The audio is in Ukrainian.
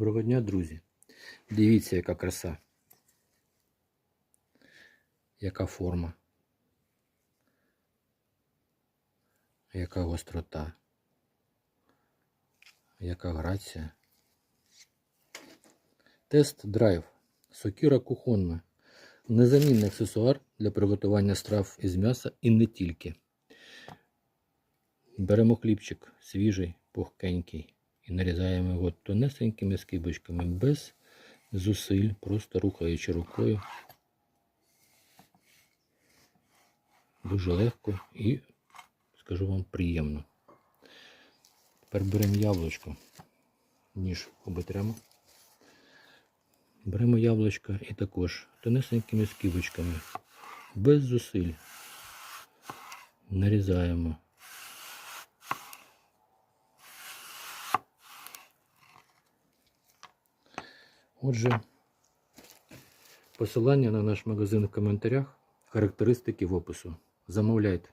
Доброго дня, друзі. Дивіться, яка краса. Яка форма. Яка гострота. Яка грація. Тест драйв. Сокира кухонна. Незамінний аксесуар для приготування страв із м'яса і не тільки. Беремо хлібчик свіжий, пухкенький і нарізаємо його тонесенькими скибочками без зусиль, просто рухаючи рукою. Дуже легко і, скажу вам, приємно. Тепер беремо яблучко, ніж обетремо. Беремо яблучко і також тонесенькими скибочками, без зусиль. Нарізаємо. Отже, посилання на наш магазин в коментарях, характеристики в опису. Замовляйте.